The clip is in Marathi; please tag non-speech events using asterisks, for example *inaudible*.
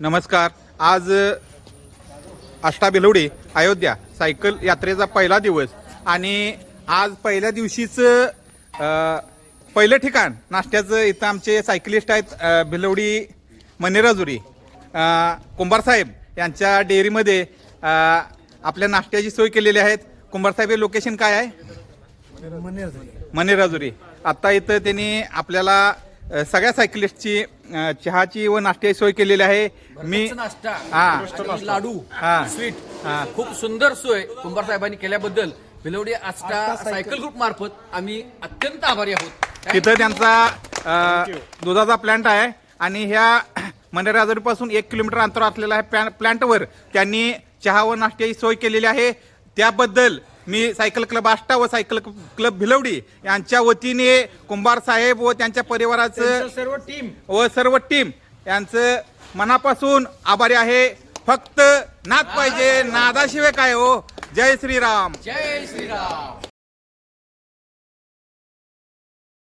नमस्कार. आज अष्टा बेलवडे अयोध्या सायकल यात्रेचा पहिला दिवस. आणि आज पहिल्या दिवशीच पहिलं ठिकाण नाश्त्याचं इथं आमचे सायकलिस्ट आहेत भिलवडी मनेराजुरी. कुंभारसाहेब यांच्या डेअरीमध्ये आपल्या नाश्त्याची सोय केलेली आहेत. कुंभारसाहेब हे लोकेशन काय आहे? मनेराजुरी. आता इथं त्यांनी आपल्याला सगळ्या सायकलिस्टची चहाची व नाश्त्याची सोय केलेली आहे. मी मी नाश्ता हा. लाडू हा. स्वीट हा. खूप सुंदर सोय कुंभार साहेबांनी केल्याबद्दल. भिलवडी आस्था सायकल ग्रुप मार्फत आम्ही अत्यंत आभारी आहोत. तिथं त्यांचा दुधाचा प्लांट आहे आणि ह्या *clears throat* मंडळराजरीपासून एक किलोमीटर अंतर असलेला ह्या प्लांटवर त्यांनी चहा व नाश्त्याची सोय केलेली आहे. त्याबद्दल मी सायकल क्लब आष्टा व सायकल क्लब भिलवडी यांच्या वतीने कुंभार साहेब व त्यांच्या परिवाराचं सर्व टीम व सर्व टीम यांचं मनापासून आभारी आहे. फक्त नाद पाहिजे नादाशिवाय काय हो? जय श्रीराम. जय श्रीराम.